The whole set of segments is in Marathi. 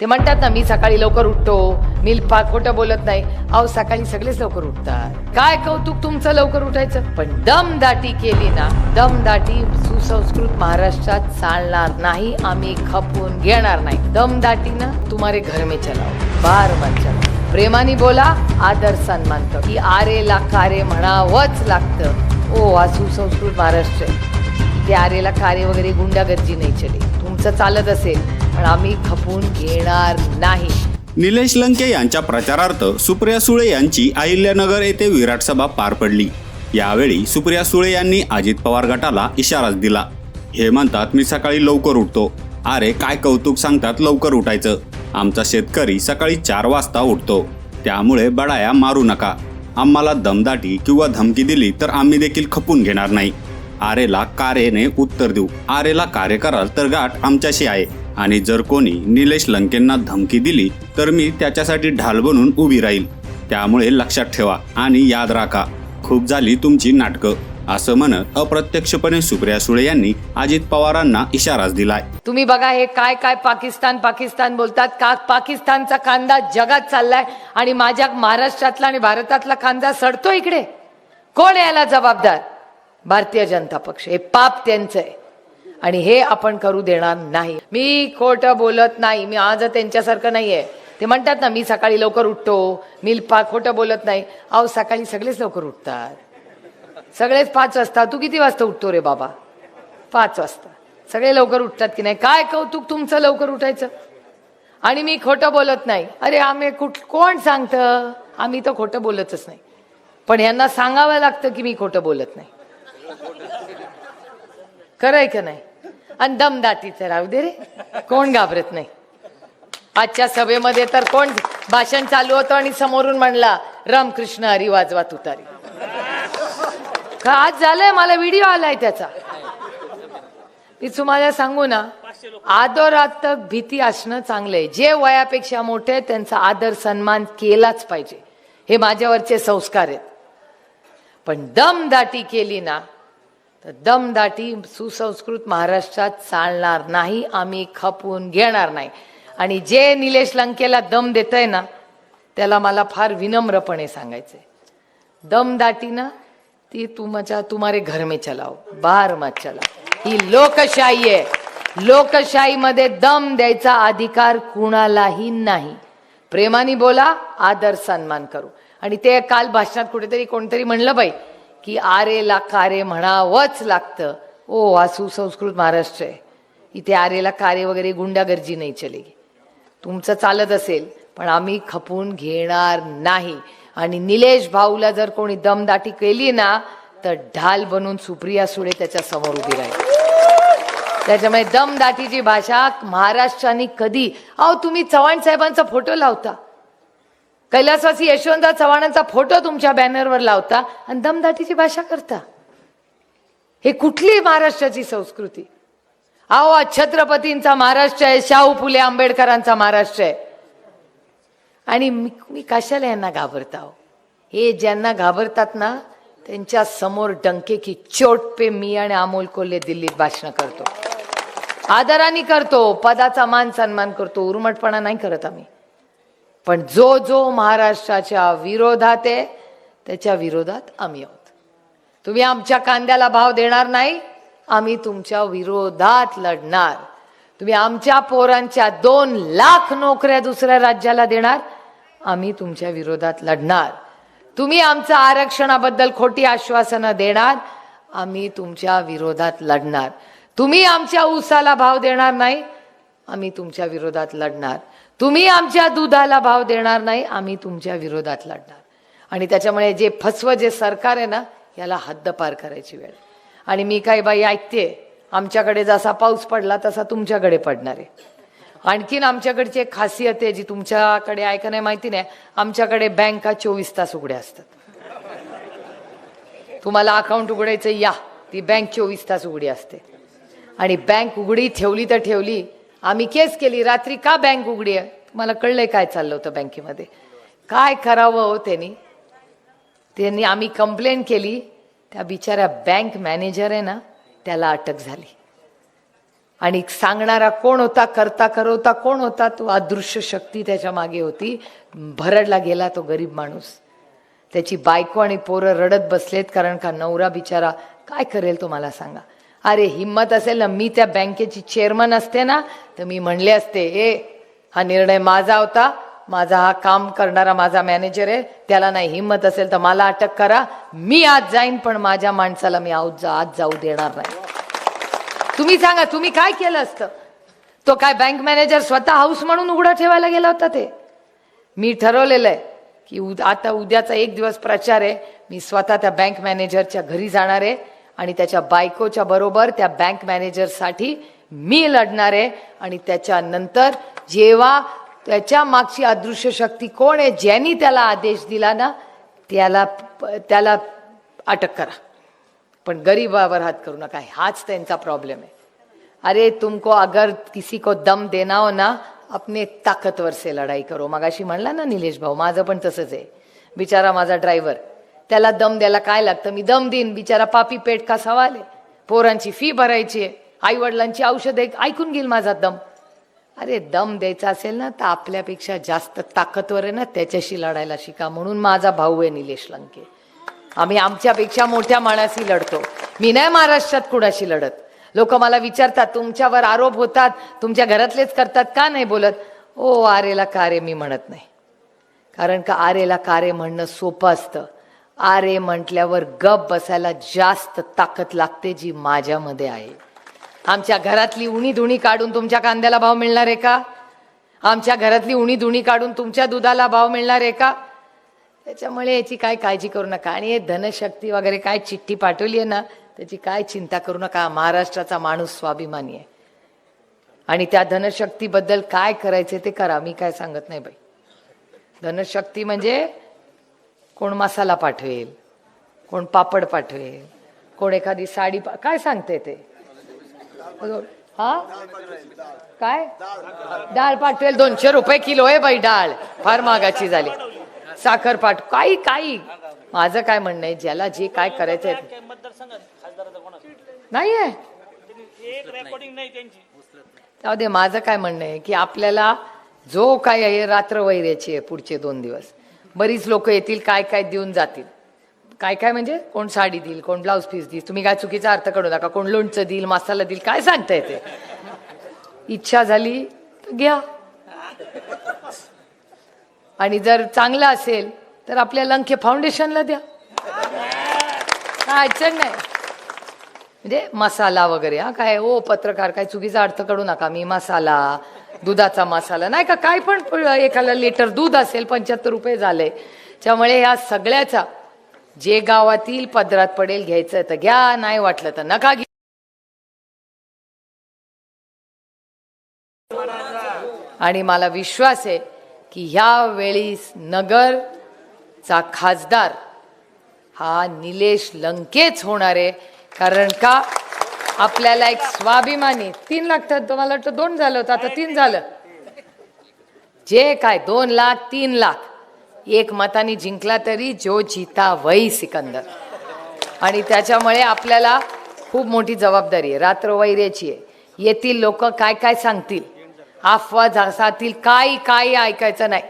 ते म्हणतात ना मी सकाळी लवकर उठतो. मी खोटं बोलत नाही. अहो सकाळी सगळेच लवकर उठतात. काय कौतुक तुमचं लवकर उठायचं? पण दमदाटी केली ना दमदाटी सुसंस्कृत महाराष्ट्रात चालणार नाही. आम्ही खपून घेणार नाही. दमदाटीनं तुम्हारे घर में चलाव बार मत चलाव प्रेमाने बोला आदर सन्मान की की आरेला कारे म्हणावंच लागतं. ओ हा सुसंस्कृत महाराष्ट्र ते इथे आरेला कारे वगैरे गुंडागर्जी नाही चले. तुमचं चालत असेल पण आम्ही खपून घेणार नाही. निलेश लंके यांच्या प्रचारार्थ सुप्रिया सुळे यांची अहिल्यानगर येथे विराट सभा पार पडली. यावेळी सुप्रिया सुळे यांनी अजित पवार गटाला इशाराच दिला. हे म्हणतात मी सकाळी लवकर उठतो. अरे काय कौतुक सांगतात लवकर उठायचं. आमचा शेतकरी सकाळी चार वाजता उठतो. त्यामुळे बडाया मारू नका. आम्हाला दमदाटी किंवा धमकी दिली तर आम्ही देखील खपून घेणार नाही. आरेला कारेने उत्तर देऊ. आरेला कार्य कराल तर गाठ आमच्याशी आहे. आणि जर कोणी निलेश लंकेंना धमकी दिली तर मी त्याच्यासाठी ढाल बनून उभी राहील. त्यामुळे लक्षात ठेवा आणि याद राखा खूप झाली तुमची नाटकं. असं म्हणत अप्रत्यक्षपणे सुप्रिया सुळे यांनी अजित पवारांना इशाराच दिलाय. तुम्ही बघा हे काय काय पाकिस्तान पाकिस्तान बोलतात. का पाकिस्तानचा कांदा जगात चाललाय आणि माझ्या महाराष्ट्रातला आणि भारतातला कांदा सडतो इकडे? कोण याला जबाबदार? भारतीय जनता पक्ष. हे पाप त्यांचं आहे. आणि हे आपण करू देणार नाही. मी खोटं बोलत नाही. मी आज त्यांच्यासारखं नाही आहे ते म्हणतात ना मी सकाळी लवकर उठतो. मी पा खोटं बोलत नाही. अहो सकाळी सगळेच लवकर उठतात. सगळेच पाच वाजता. तू किती वाजता उठतो रे बाबा? पाच वाजता. सगळे लवकर उठतात की नाही? काय कौतुक तुमचं लवकर उठायचं? आणि मी खोटं बोलत नाही. अरे आम्ही कुठ कोण सांगतं? आम्ही तर खोटं बोलतच नाही. पण यांना सांगावं लागतं की मी खोटं बोलत नाही. खरंय का नाही? आणि दमदाटीचं राहू दे रे. कोण घाबरत नाही. आजच्या सभेमध्ये तर कोण भाषण चालू होतं आणि समोरून म्हणला रामकृष्ण हरी वाजवा तुतारी. का आज झालंय? मला व्हिडिओ आलाय त्याचा. मी तुम्हाला सांगू ना आदरातक भीती असणं चांगलंय. जे वयापेक्षा मोठे त्यांचा आदर सन्मान केलाच पाहिजे. हे माझ्यावरचे संस्कार आहेत. पण दमदाटी केली ना तर दमदाटी सुसंस्कृत महाराष्ट्रात चालणार नाही आम्ही खपून घेणार नाही. आणि जे निलेश लंकेला दम देत आहे ना त्याला मला फार विनम्रपणे सांगायचंय. दमदाटीनं ती तुमच्या तुम्हारे घर में चलाव बार मत चलाव ही लोकशाही आहे. लोकशाहीमध्ये दम द्यायचा अधिकार कुणालाही नाही. प्रेमाने बोला आदर सन्मान करू. आणि ते काल भाषणात कुठेतरी कोणतरी म्हणलं बाई की आरेला कारे म्हणावंच लागतं. ओ हा सुसंस्कृत महाराष्ट्र आहे. इथे आरेला कारे वगैरे गुंडागर्जी नाही चलेगी तुमचं चालत असेल पण आम्ही खपून घेणार नाही. आणि निलेश भाऊला जर कोणी दमदाटी केली ना तर ढाल बनून सुप्रिया सुळे त्याच्यासमोर उभी राहील. त्याच्यामुळे दमदाटीची भाषा महाराष्ट्राने कधी अहो तुम्ही चव्हाण साहेबांचा फोटो लावता. कैलासवासी यशवंतराव चव्हाणांचा फोटो तुमच्या बॅनरवर लावता आणि दमदाटीची भाषा करता. हे कुठली महाराष्ट्राची संस्कृती. अहो हा छत्रपतींचा महाराष्ट्र आहे शाहू फुले आंबेडकरांचा महाराष्ट्र आहे. आणि मी मी कशाला यांना घाबरता हो? हे ज्यांना घाबरतात ना त्यांच्यासमोर डंके की चोट पे मी आणि अमोल कोल्हे दिल्लीत भाषण करतो. आदराने करतो पदाचा मान सन्मान करतो उर्मटपणा नाही करत आम्ही. पण जो जो महाराष्ट्राच्या विरोधात आहे त्याच्या विरोधात आम्ही आहोत. तुम्ही आमच्या कांद्याला भाव देणार नाही आम्ही तुमच्या विरोधात लढणार. तुम्ही आमच्या पोरांच्या दोन लाख नोकऱ्या दुसऱ्या राज्याला देणार आम्ही तुमच्या विरोधात लढणार. तुम्ही आमचं आरक्षणाबद्दल खोटी आश्वासनं देणार आम्ही तुमच्या विरोधात लढणार. तुम्ही आमच्या ऊसाला भाव देणार नाही आम्ही तुमच्या विरोधात लढणार. तुम्ही आमच्या दुधाला भाव देणार नाही आम्ही तुमच्या विरोधात लढणार. आणि त्याच्यामुळे जे फसवं जे सरकार आहे ना याला हद्दपार करायची वेळ. आणि मी काही बाई ऐकते आमच्याकडे जसा पाऊस पडला तसा तुमच्याकडे पडणार आहे. आणखीन आमच्याकडची एक खासियत आहे जी तुमच्याकडे आहे नाही माहिती नाही आमच्याकडे बँका चोवीस तास उघड्या असतात. तुम्हाला अकाउंट उघडायचं या. ती बँक चोवीस तास उघडी असते. आणि बँक उघडी ठेवली तर ठेवली आम्ही केस केली रात्री का बँक उघडी आहे? तुम्हाला कळलंय काय चाललं होतं बँकेमध्ये. काय करावं हो त्यांनी? त्यांनी आम्ही कंप्लेंट केली. त्या बिचाऱ्या बँक मॅनेजर आहे ना त्याला अटक झाली. आणि सांगणारा कोण होता करता करवता कोण होता तो अदृश्य शक्ती त्याच्यामागे होती. भरडला गेला तो गरीब माणूस. त्याची बायको आणि पोरं रडत बसलेत कारण का नवरा बिचारा काय करेल तो मला सांगा. अरे हिंमत असेल ना मी त्या बँकेची चेअरमन असते ना तर मी म्हणले असते ए हा निर्णय माझा होता. माझा हा काम करणारा माझा मॅनेजर आहे. त्याला नाही हिंमत असेल तर मला अटक करा. मी आज जाईन पण माझ्या माणसाला मी आज जा आज जाऊ देणार नाही. तुम्ही सांगा तुम्ही काय केलं असतं? तो काय बँक मॅनेजर स्वतः हाऊस म्हणून उघडा ठेवायला गेला होता ते? मी ठरवलेलं आहे की उद आता उद्याचा एक दिवस प्रचार आहे. मी स्वतः त्या बँक मॅनेजरच्या घरी जाणार आहे. आणि त्याच्या बायकोच्या बरोबर त्या बँक मॅनेजरसाठी मी लढणार आहे. आणि त्याच्यानंतर जेव्हा त्याच्या मागची अदृश्य शक्ती कोण आहे ज्यांनी त्याला आदेश दिला ना त्याला त्याला अटक करा. पण गरीबावर हात करू नका. हाच त्यांचा प्रॉब्लेम आहे. अरे तुमको अगर किसी को दम देना हो ना अपने ताकतवर से लढाई करो. मगाशी म्हणला ना निलेश भाऊ माझं पण तसंच आहे. बिचारा माझा ड्रायव्हर त्याला दम द्यायला काय लागतं? मी दम देईन. बिचारा पापी पेट का सवाल आहे? पोरांची फी भरायची आहे. आई वडिलांची औषधे ऐकून घेईल माझा दम. अरे दम द्यायचा असेल ना तर आपल्यापेक्षा जास्त ताकदवर आहे ना त्याच्याशी लढायला शिका. म्हणून माझा भाऊ आहे निलेश लंके. आम्ही आमच्यापेक्षा मोठ्या माणाशी लढतो. मी नाही महाराष्ट्रात कुणाशी लढत. लोक मला विचारतात तुमच्यावर आरोप होतात? तुमच्या घरातलेच करतात का नाही बोलत? ओ आरेला कारे मी म्हणत नाही. कारण का आरेला कारे म्हणणं सोपं असतं. आरे म्हटल्यावर गप बसायला जास्त ताकद लागते जी माझ्यामध्ये आहे. आमच्या घरातली उणी धुणी काढून तुमच्या कांद्याला भाव मिळणार आहे का? आमच्या घरातली उणी धुणी काढून तुमच्या दुधाला भाव मिळणार आहे का? त्याच्यामुळे याची काय काळजी करू नका. आणि हे धनशक्ती वगैरे काय चिठ्ठी पाठवली आहे ना त्याची काय चिंता करू नका. महाराष्ट्राचा माणूस स्वाभिमानी आहे. आणि त्या धनशक्तीबद्दल काय करायचे ते करा. मी काय सांगत नाही बाई. धनशक्ती म्हणजे कोण मसाला पाठवेल कोण पापड पाठवेल कोण एखादी साडी पा- काय सांगते ते? हा? काय? डाळ पाठवेल दोनशे रुपये किलो आहे बाई डाळ फार महागाची झाली. साखर पाठ काही काही. माझं काय म्हणणं आहे ज्याला जे काय करायचं आहे नाही आहे एक रेकॉर्डिंग नाही त्यांची जाऊ दे माझं काय म्हणणं आहे की आपल्याला जो काय आहे रात्र वैऱ्याची आहे पुढचे दोन दिवस. बरीच लोक येतील काय काय देऊन जातील. काय काय म्हणजे? कोण साडी देईल कोण ब्लाऊज पीस देईल तुम्ही काय चुकीचा अर्थ काढू नका कोण लोणचं देईल मसाला देईल काय सांगता येते? इच्छा झाली तर घ्या. आणि जर चांगलं असेल तर आपल्या लंके फाउंडेशनला द्या. काय अडचण नाही. म्हणजे मसाला वगैरे हा काय ओ पत्रकार काय चुकीचा अर्थ काढू नका मी मसाला दुधाचा मसाला. नाही का काय पण एखादा लिटर दूध असेल पंच्याहत्तर रुपये झाले. त्यामुळे ह्या सगळ्याचा जे गावातील पदरात पडेल घ्यायचं तर घ्या नाही वाटलं तर नका घ्या आणि मला विश्वास आहे की ह्या वेळी नगरचा खासदार हा निलेश लंकेच होणार आहे. कारण का? आपल्याला एक स्वाभिमानी तीन लाख तर तुम्हाला वाटतं दोन झालं होतं आता तीन झालं. जे काय दोन लाख तीन लाख. एक मताने जिंकला तरी जो जिता वही सिकंदर. आणि त्याच्यामुळे आपल्याला खूप मोठी जबाबदारी आहे रात्र वैर्याची आहे. येथील लोक काय काय सांगतील? अफवा झासातील काही काही ऐकायचं नाही.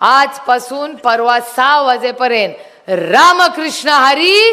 आजपासून परवा सहा वाजेपर्यंत रामकृष्ण हरी